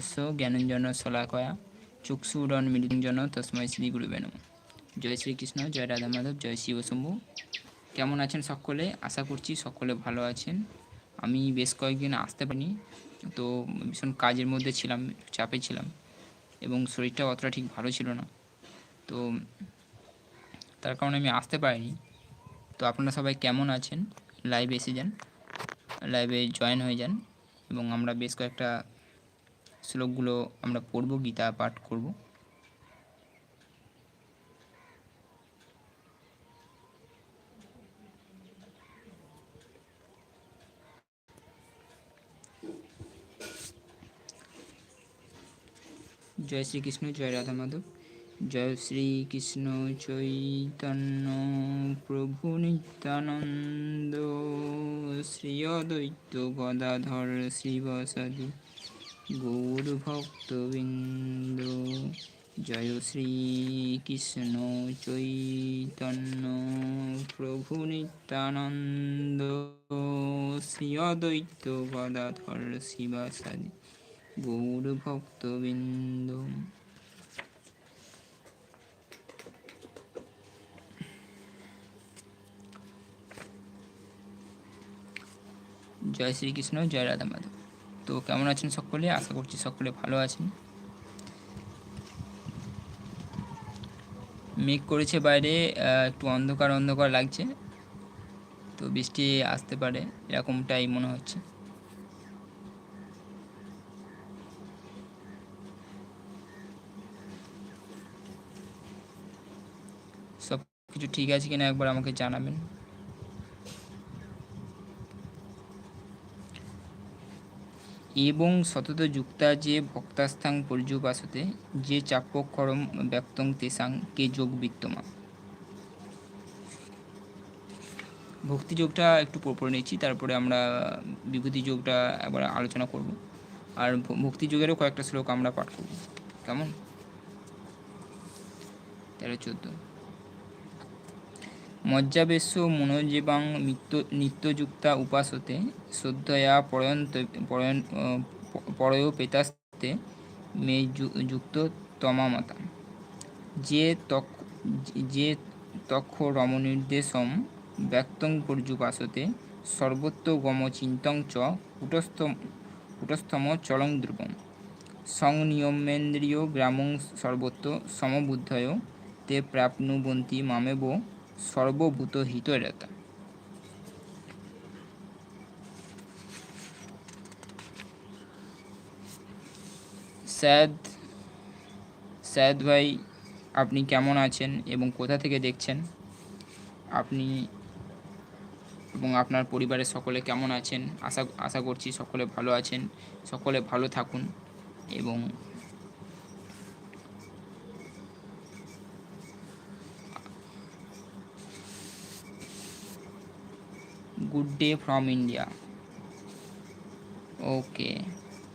ভগবতোহস্য জ্ঞানঞ্জন শলাকয়া চক্ষুরণ মৃত্যুঞ্জন তসময় শ্রী গুরুবে নম জয় শ্রীকৃষ্ণ, জয় রাধা মাধব জয় শিব শম্ভু। কেমন আছেন সকলে? আশা করছি সকলে ভালো আছেন। আমি বেশ কয়েকদিন আসতে পারিনি, তো ভীষণ কাজের মধ্যে ছিলাম, চাপে ছিলাম, এবং শরীরটা অতটা ঠিক ভালো ছিল না। তো তার কারণে আমি আসতে পারিনি। তো আপনারা সবাই কেমন আছেন? লাইভে এসে যান। লাইভে জয়েন হয়ে যান, এবং আমরা বেশ কয়েকটা শ্লোকগুলো আমরা পড়ব, গীতা পাঠ করব। জয় শ্রীকৃষ্ণ, জয় রাধা মাধব। জয় শ্রীকৃষ্ণ চৈতন্য প্রভু নিত্যানন্দ। শ্রী অদ্বৈত গদাধর শিবসদি গৌর ভক্তবৃন্দ জয় শ্রীকৃষ্ণ চৈতন্য, প্রভু নিত্যানন্দ শ্রী অদ্বৈত গদাধর শিবাসাদি গৌর ভক্তবৃন্দ জয় শ্রীকৃষ্ণ, জয় রাধা মাধব তো কেমন আছেন সকলে? আশা করছি সকলে ভালো আছেন। মেঘ করেছে বাইরে একটু অন্ধকার অন্ধকার লাগছে। তো বৃষ্টি আসতে পারে, এরকমটাই মনে হচ্ছে। সব কিছু ঠিক আছে কিনা একবার আমাকে জানাবেন। এবং সতত যুক্তা যে ভক্তাস্থাং পর্যুপাসতে, যে চাপক্ষরম ব্যক্তং তেসাং কে যোগ বিত্তমা ভক্তি যোগটা একটু পরে নিচ্ছি, তারপরে আমরা বিভূতি যোগটা একবার আলোচনা করব। আর ভক্তি যোগেরও কয়েকটা শ্লোক আমরা পাঠ করব। কেমন? তেরো, চোদ্দ। মজ্জাবেশ্য মনোজীবাং নিত্য, নিত্যযুক্তা উপাসতে শ্রদ্ধয়া পরয়ন্ত, পরয়ন পরয়োপেতাস্তে মে যুক্ত তমামতা। যে তক, যে তক্ষ রমনির্দেশম ব্যক্তং পর্যুপাসতে সর্বত্র চিন্তং চ কুটস্থ, কুটস্থম চলং ধ্রুবম সংনিয়মেন্দ্রিয় গ্রামং সর্বত্র সমবুদ্ধয়, তে প্রাপ্নুবন্তি মামেব সর্বভূত হিতরেতা। স্যাদ স্যাদ ভাই, আপনি কেমন আছেন এবং কোথা থেকে দেখছেন? আপনি এবং আপনার পরিবারের সকলে কেমন আছেন? আশা আশা করছি সকলে ভালো আছেন। সকলে ভালো থাকুন এবং good day from India okay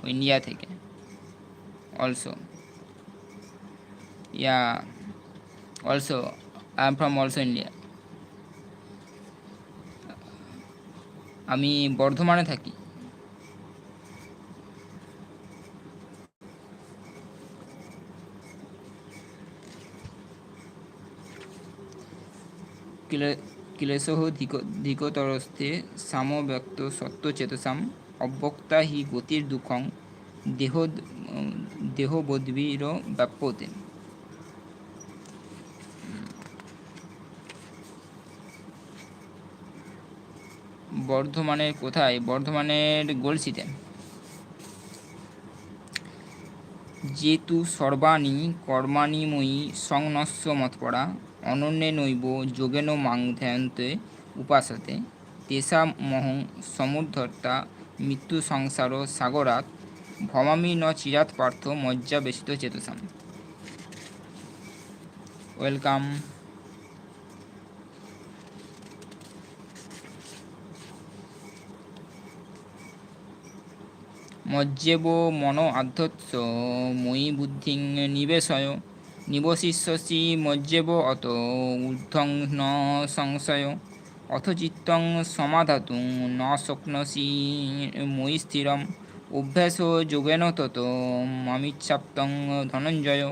India থেকে. Also ya also I am from also India আমি বর্ধমানে থাকি। কিলে- ক্লেশः ধিক ধিকতরস্তে সামব্যক্ত সত্যচেতসাম অব্যক্তা হি গতির দুঃখং দেহ দেহবোধবির ব্যাপ্যতে। বর্ধমানের কোথায়? বর্ধমানের গোলসিতে। যেতু সর্বাণি কর্মাণিময়ী সংনস্য মৎপরা। অনন্যে নৈব যোগেন মাং উপাসতে। তেষামহং সমুদ্ধর্তা মৃত্যু সংসার সাগরাত ভমামি ন চিরাত পার্থ মজ্জা বেশিত চেতসাম। ওয়েলকাম। মজ্জেব মন আধ্যত্স, মই বুদ্ধি নিবেশয়। নিবশিষ্যসি মজ্জেব অত ঊর্ধ্বং ন সংশয়। অথ চিত্তং সমাধাতু ন শক্নসি মই স্থিরম। অভ্যাস যোগেন তত মামিচ্ছাপ্তং ধনঞ্জয়।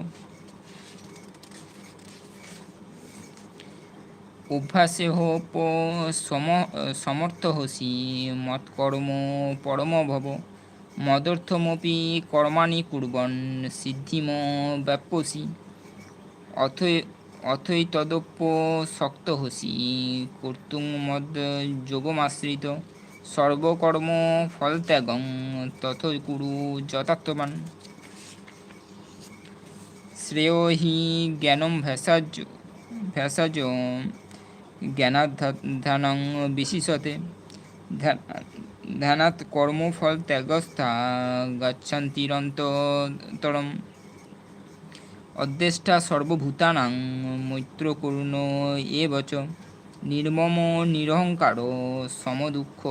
অভ্যাসে হোপ সম সমর্থ হসি মৎকর্ম পরম ভব মদর্থমপি কর্মাণি কুর্বন সিদ্ধিম ব্যাপসি অথৈ অথৈ তদপ্য শক্ত হসি কর্তুং মদ যোগমাশ্রিত। সর্বকর্ম ফলত্যাগং তথ কুরু যথার্থবান। শ্রেয় হি জ্ঞানম ভেষজ ভেষজ জ্ঞানাধ্যানং বিশিষতে। ধ্যানাৎ কর্মফল ত্যাগস্থা গচ্ছন্তিরন্তরম অদ্দেষ্টা সর্বভূতানাং মৈত্র করুণ এ বচ নির্মম নিরহংকার সমদুঃখ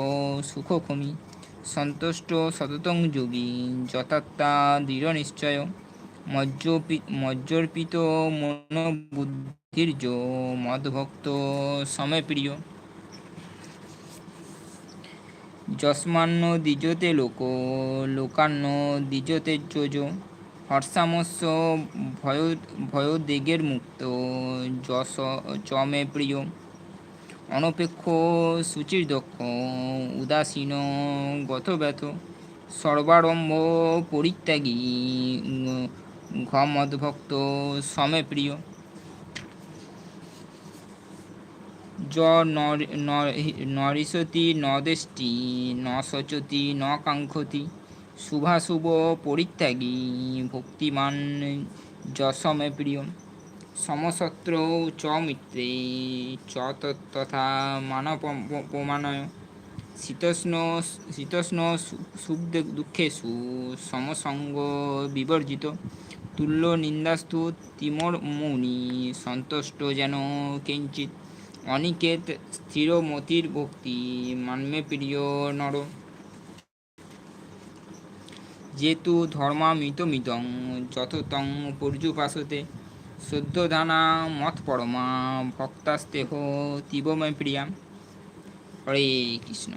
সুখক্ষমি সন্তুষ্ট সততং যোগী যথাত্মা দৃঢ় নিশ্চয় মজ্জর্পিত মনোবুদ্ধির্য মদভক্ত সমপ্রিয়। যস্মান্ন দ্বিজতে লোক, লোকান্ন দ্বিজতে যোজ হর্ষামস্য ভয় ভয়োদ্বেগের মুক্ত, যশ চমে প্রিয়। অনপেক্ষ সুচির দক্ষ, উদাসীন গতব্যথ সর্বারম্ভ পরিত্যাগী, ঘমদ্ভক্ত, সমে প্রিয়। য নরিষতি ন দেষ্টি ন সচতি ন কাঙ্ক্ষতি শুভাশুভ পরিত্যাগী, ভক্তিমান যশমে প্রিয় সমসত্র চ মিত্রে, চ তথা মানপমানয় শীতষ্ণ শীতষ্ণ সুখ দুঃখেষু, সমসঙ্গ বিবর্জিত। তুল্য নিন্দাস্তু তিমর মৌনি, সন্তুষ্ট যেন কিঞ্চিত অনিকেত স্থিরমতির ভক্তি, মান্মে প্রিয় নর। যেতু ধর্মামিতমিতং যততং পর্যুপাসতে সদ্যধানা মত পরমা ভক্তাস্তেহ তিবময় প্রিয়া হরে কৃষ্ণ।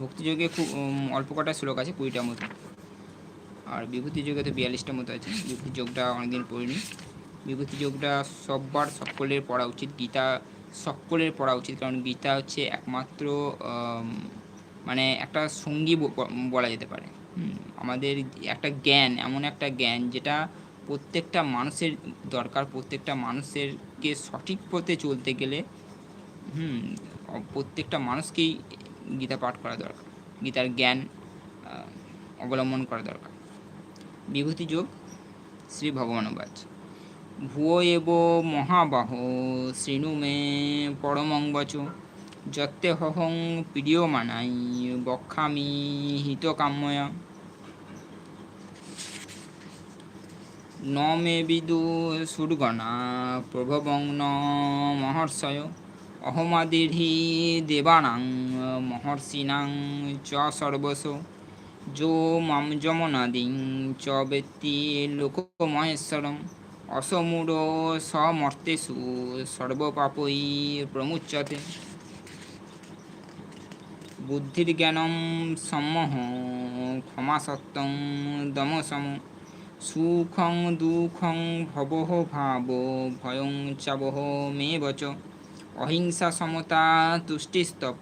ভক্তিযোগে খুব অল্প কটা শ্লোক আছে কুড়িটার মতো। আর বিভূতি যোগে তো বিয়াল্লিশটার মতো আছে বিভূতি যোগটা অনেকদিন পড়িনি। বিভূতি যোগটা সববার সকলের পড়া উচিত। গীতা সকলের পড়া উচিত। কারণ গীতা হচ্ছে একমাত্র মানে একটা সঙ্গী বলা যেতে পারে। আমাদের একটা জ্ঞান, এমন একটা জ্ঞান যেটা প্রত্যেকটা মানুষের দরকার, প্রত্যেকটা মানুষেরকে সঠিক পথে চলতে গেলে, হুম প্রত্যেকটা মানুষকেই গীতা পাঠ করা দরকার। গীতার জ্ঞান অবলম্বন করা দরকার। বিভূতি যোগ শ্রী ভগবানবাজ ভুয় এব মহাবাহ শ্রীণু মে পরমং বচ যত্তে হহং মানাই বক্ষামি হিতকাম্যয়া ন মে বিদু সুরগণা, প্রভবং ন মহর্ষয়। অহমাদির্হি দেবানাং মহর্ষিণাং চ সর্বস্ব যো মাম যমনাদিং, চ ব্যক্তি লোকমহেশ্বরম। অসমূঢ় সমর্তেষু সর্বপাপই প্রমুচ্যতে বুদ্ধির্জ্ঞানম সম্মোহ ক্ষমাসত্তং দমসম। সুখং দুঃখং ভবহ ভাব ভয়ং চাবহ মে বচ অহিংসা সমতা তুষ্টিস্তপ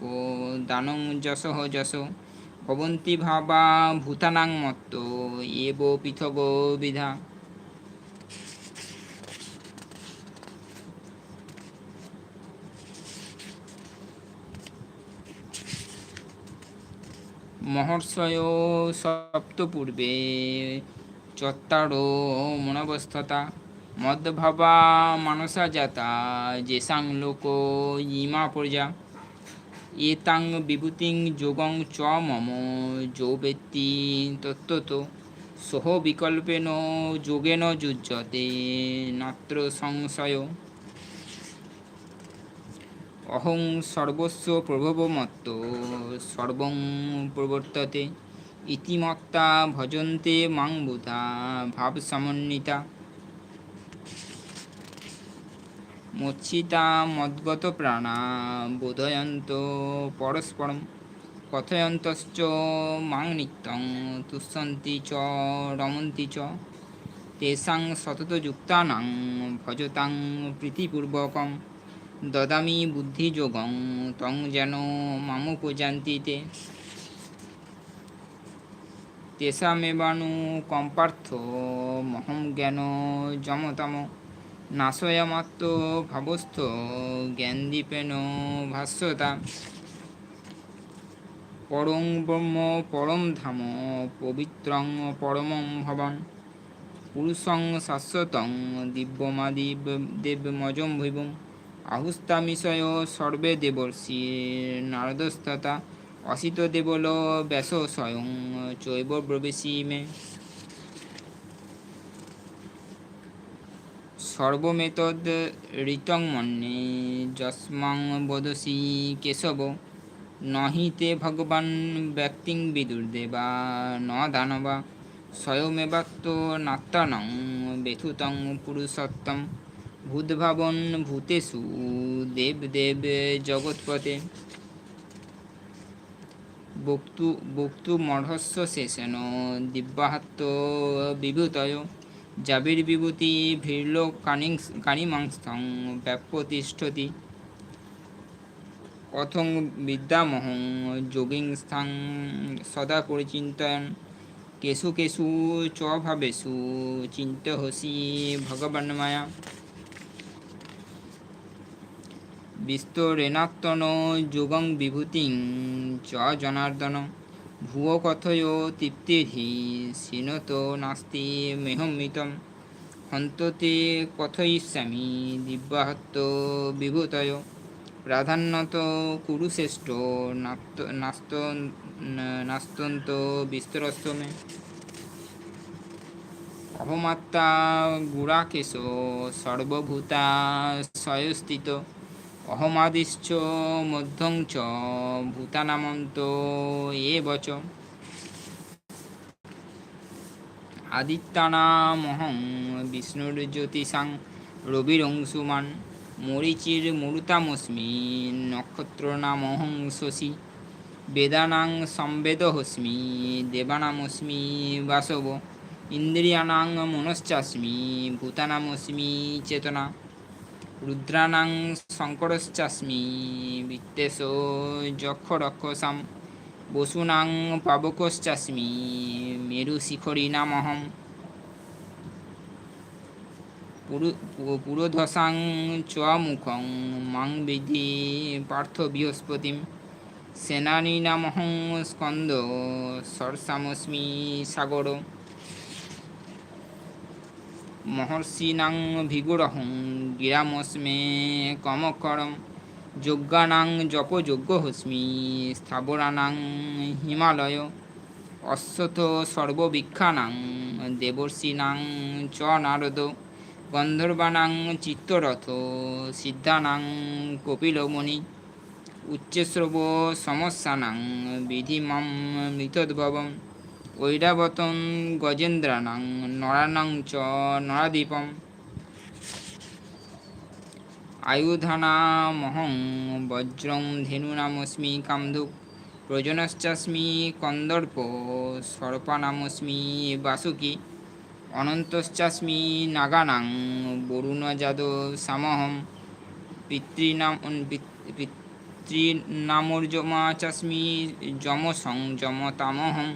দানং যশঃ যশ। ভবন্তি ভাবা ভূতানাং মত্ত এব পৃথগ বিধা। মহর্ষয় সপ্তপূর্বে চত্বারো মনবস্থতা। মদ্ভাবা মানসা জাতা যেসাং লোক ইমা প্রজা। এতাং বিভূতিং যোগং চ মম, যো ব্যক্তি তত্ত্বত। সহ বিকল্পেন যোগেন যুজ্যতে, নাত্র সংশয়। অহং সর্বস্ব প্রভবমত্ত, সর্বং প্রবর্ততে। ইতিমত্তা ভজন্তে মাং বুধা ভাবসমন্বিতা মৎসিতা মদ্গত প্রাণা, বোধয়ন্ত পরস্পরম। কথয়ন্তশ্চ মাং নিত্যং, তুষ্যন্তি চ, রমন্তি চ। তেষাং সততযুক্তানাং, ভজতাং প্রীতিপূর্বকং দদামি বুদ্ধিযোগং তং যেন মামুপজান্তি তে তেষামেবানু কম্পার্থ মহম জ্ঞান যমতম নাশয়ামাত্ম ভাবস্থ জ্ঞানদীপেন ভাস্যতা পরং ব্রহ্ম পরম ধাম পবিত্রং পরমং ভবন পুরুষং শাশ্বতং দিব্যমাদিব দেবমজম ভৈবম আহুস্তামিশয় সর্বে দেবর্ষি নারদস্ততা অসিত দেবল ব্যাস স্বয়ং চৈব ব্রবেশি মে। সর্বমেতদ ঋতং মন্যে যস্মাং বদসি কেশব। নহি তে ভগবান ব্যক্তিং বিদুর্দেবা ন দানবা। স্বয়মেবাত্ম নাত্তানং বেথুতং পুরুষোত্তম। ভূতভাবন ভূতেষু, দেব দেব জগৎপতে। বক্তু বক্তু মঢ়স্য শেষেন দিব্যাহাত্ম বিভূতয়। জাবির্বিভূতি ভির্লোক কানিং কানিমাংস্থং ব্যাপ্যতিষ্ঠতি। কথং বিদ্যামহং যোগিংস্থাং সদা পরিচিন্তয়ন। কেশু কেশু চ ভাবেষু, চিন্তহসি ভগবান্মায়া বিস্তরেণাত্মন যুগং বিভূতিং চ জনার্দন। ভুয় কথয় তৃপ্তির্হি সিনত নাস্তি মেহমিতম হন্ততে কথয়িষ্যামি দিব্যাহত্ত বিভূতয়। প্রাধান্যত কুরুশ্রেষ্ঠ নাস্ত নাস্তন্ত বিস্তরস্তমে অহমাত্মা গুড়াকেশ সর্বভূতা স্বয়স্থিত। অহমাদিশ্চ মধ্যং চ ভূতানামন্ত এ বচ আদিত্যানামহং বিষ্ণুর্জ্যোতিষাং রবিরংশুমান মরিচির মরুতামস্মি নক্ষত্রনামহং শশী বেদানাং সংবেদহস্মি দেবানামস্মি বাসব ইন্দ্রিয়াণাং মনশ্চাস্মি ভূতানামস্মি চেতনা রুদ্রাণাং শঙ্করশ্চাস্মি বিত্তেশ যক্ষরক্ষসাম বসুনাং পাবকশ্চাস্মি মেরুশিখরিণামহম পুরোধসাং চ মুখং মাং বিধি পার্থ বৃহস্পতিম সেনানীনামহং স্কন্দ সরসামস্মি সাগর মহর্ষিণাং ভিগুরহং গিরামস্মে কমকরম যজ্ঞানাং জপযজ্ঞহস্মি স্থাবরানাং হিমালয় অশ্বত সর্ববৃক্ষানাং দেবর্ষিণাং চ নারদ গন্ধর্বানাং চিত্তরথ সিদ্ধানাং কপিলমণি উচ্চশ্রব সমস্যানাং বিধিমাম মৃতদ্ভবম ঐরাবতং গজেন্দ্রাণাং নরাণাং চ নরাদীপম। আয়ুধানামহং বজ্রং ধেনুনামস্মি কামধুক প্রজনশ্চাস্মি কন্দর্প, সর্পানামস্মি বাসুকি, অনন্তশ্চাস্মি নাগানাং বরুণজাদ সামহম, পিতৃনাম পিতৃনামর্যমা চাস্মি যমসং যমতামহম।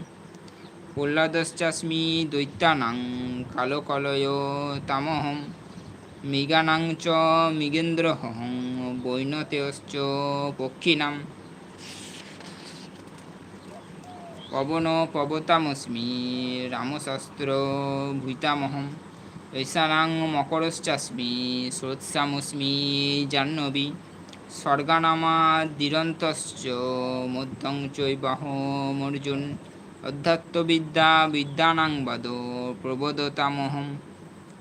প্রহ্লাদশ্চাস্মি দৈত্যানাং কালকলয় তামহম মৃগানাং চ মৃগেন্দ্রহং বৈনতেয়শ্চ পক্ষিণাম পবন পবতামস্মি রামশস্ত্র ভূতামহম ঐশানাং মকরশ্চাস্মি স্রোৎসামস্মি জাহ্নবী স্বর্গানামা দিরন্তশ্চ মধ্যং চৈবাহমর্জুন অধ্যাত্মবিদ্যা বিদ্যানাং বাদ প্রবোদতামহম।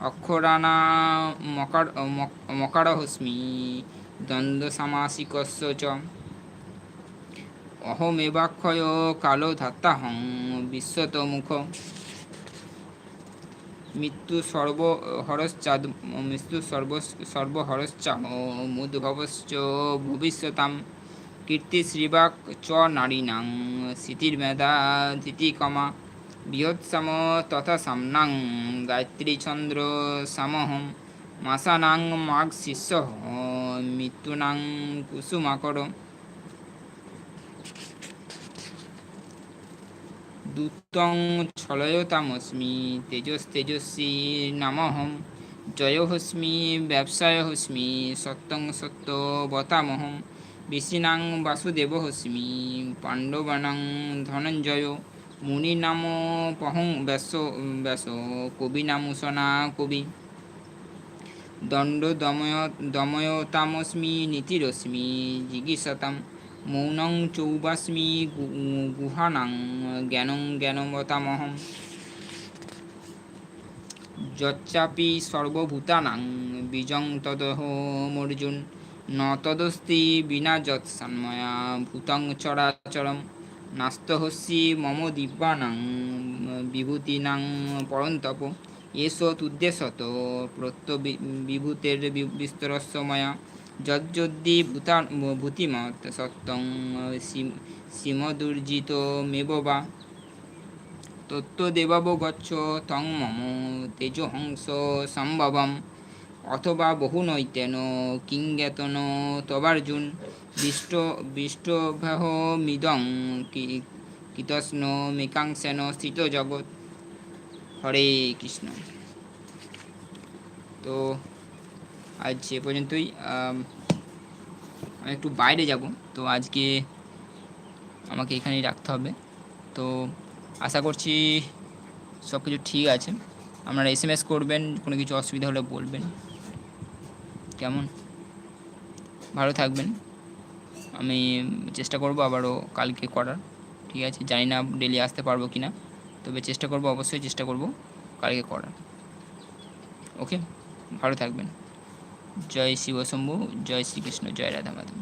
অক্ষরাণা মকার মকারহস্মি দ্বন্দ্বসামাসিকস্য চ। অহমেবাক্ষয় কালো ধাত্তাহং বিশ্বতমুখ। মৃত্যু সর্ব হরশ্চাদ মৃত্যু সর্ব সর্বহরশ্চা মুদ্ভবশ্চ ভবিষ্যতাম। কীর্তি শ্রীবাক চ নারীণাং স্মৃতির্মেধা ধৃতিকমা বৃহৎসম তথা সামনাং, গায়ত্রী চন্দ্র সমহম, মাসানাং মাঘ শিষ্য মৃত্যুনাং কুসুমাকর দূতং ছলয়তামস্মি তেজস্তেজস্বী নামহম, জয়হস্মি ব্যবসায়হস্মি, সত্যং সত্যবতামহম ঋষীনাং বাসুদেবহস্মি পাণ্ডবানাং ধনঞ্জয় মুনি নাম পহং ব্যাস ব্যাস, কবিনামুসনা কবি। দণ্ড দময় দময়তামস্মি নীতিরশ্মি জিগীষতাম, মৌনং চৌবাস্মি গুহানাং জ্ঞানং জ্ঞানবতামহম যচ্চাপি সর্বভূতানাং, বীজং তদহমর্জুন। ন তদস্তি বিনা যৎসন্ময়া ভূতং চরাচরম, নাস্তহস্যি মম দিব্যানাং, বিভূতিনাং পরন্তপ এষ তুদ্দেশত প্রত্য বিভূতের বিস্তরস্য ময়া যজ্জদ্দি ভূতা, ভূতিমত সত্যং সীমদুর্জিত মেব বা, তত্ত্বদেবাবগচ্ছ তং মম তেজহংস সম্ভবম। অথবা বহুনৈতেন কিংজ্ঞাতন তবার্জুন বিষ্ট বিষ্টভ্যাহমিদং কি- কৃতস্ন মেকাংসেন স্থিত জগৎ। হরে কৃষ্ণ। তো আজ এ পর্যন্তই। আমি একটু বাইরে যাব। তো আজকে আমাকে এখানেই রাখতে হবে। তো আশা করছি সব কিছু ঠিক আছে। আপনারা এস এম এস করবেন, কোনো কিছু অসুবিধা হলে বলবেন। কেমন? ভালো থাকবেন। আমি চেষ্টা করব আবারও কালকে করার, ঠিক আছে? জানি না ডেলি আসতে পারব কি না তবে চেষ্টা করব, অবশ্যই চেষ্টা করব কালকে করার। ওকে? ভালো থাকবেন। জয় শিবশম্ভু জয় শ্রীকৃষ্ণ, জয় রাধা মাধব।